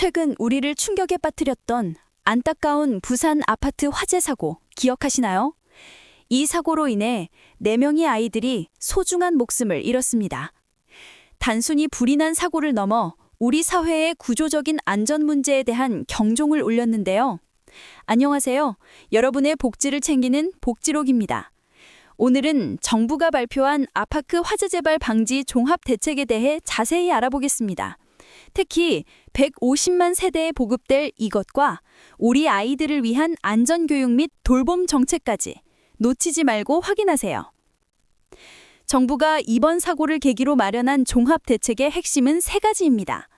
최근 우리를 충격에 빠뜨렸던 안타까운 부산 아파트 화재 사고 기억하시나요? 이 사고로 인해 4명의 아이들이 소중한 목숨을 잃었습니다. 단순히 불이 난 사고를 넘어 우리 사회의 구조적인 안전 문제에 대한 경종을 울렸는데요. 안녕하세요. 여러분의 복지를 챙기는 복지록입니다. 오늘은 정부가 발표한 아파트 화재 재발 방지 종합 대책에 대해 자세히 알아보겠습니다. 특히 150만 세대에 보급될 이것과 우리 아이들을 위한 안전교육 및 돌봄 정책까지 놓치지 말고 확인하세요. 정부가 이번 사고를 계기로 마련한 종합 대책의 핵심은 세 가지입니다.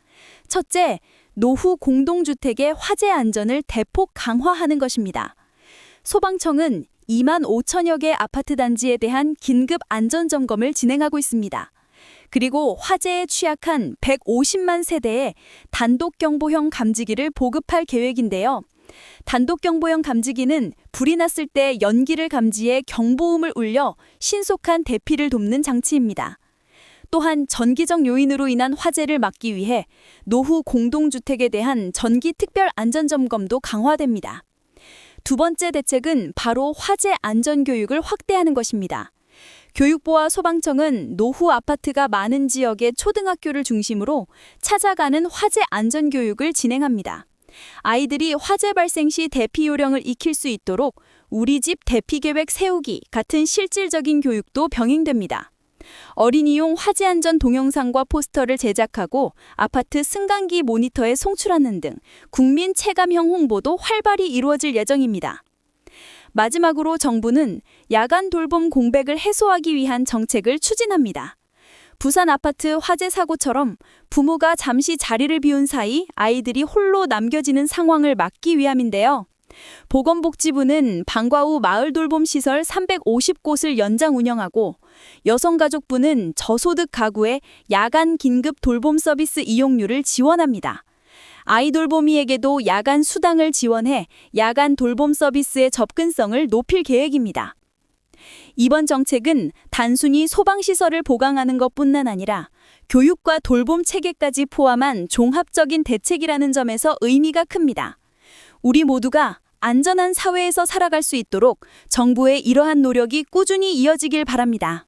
첫째, 노후 공동주택의 화재 안전을 대폭 강화하는 것입니다. 소방청은 2만 5천여 개 아파트 단지에 대한 긴급 안전 점검을 진행하고 있습니다. 그리고 화재에 취약한 150만 세대에 단독 경보형 감지기를 보급할 계획인데요. 단독 경보형 감지기는 불이 났을 때 연기를 감지해 경보음을 울려 신속한 대피를 돕는 장치입니다. 또한 전기적 요인으로 인한 화재를 막기 위해 노후 공동주택에 대한 전기 특별 안전 점검도 강화됩니다. 두 번째 대책은 바로 화재 안전 교육을 확대하는 것입니다. 교육부와 소방청은 노후 아파트가 많은 지역의 초등학교를 중심으로 찾아가는 화재 안전 교육을 진행합니다. 아이들이 화재 발생 시 대피 요령을 익힐 수 있도록 우리 집 대피 계획 세우기 같은 실질적인 교육도 병행됩니다. 어린이용 화재 안전 동영상과 포스터를 제작하고 아파트 승강기 모니터에 송출하는 등 국민 체감형 홍보도 활발히 이루어질 예정입니다. 마지막으로 정부는 야간 돌봄 공백을 해소하기 위한 정책을 추진합니다. 부산 아파트 화재 사고처럼 부모가 잠시 자리를 비운 사이 아이들이 홀로 남겨지는 상황을 막기 위함인데요. 보건복지부는 방과 후 마을 돌봄 시설 350곳을 연장 운영하고 여성가족부는 저소득 가구의 야간 긴급 돌봄 서비스 이용료를 지원합니다. 아이돌봄이에게도 야간 수당을 지원해 야간 돌봄 서비스의 접근성을 높일 계획입니다. 이번 정책은 단순히 소방시설을 보강하는 것뿐만 아니라 교육과 돌봄 체계까지 포함한 종합적인 대책이라는 점에서 의미가 큽니다. 우리 모두가 안전한 사회에서 살아갈 수 있도록 정부의 이러한 노력이 꾸준히 이어지길 바랍니다.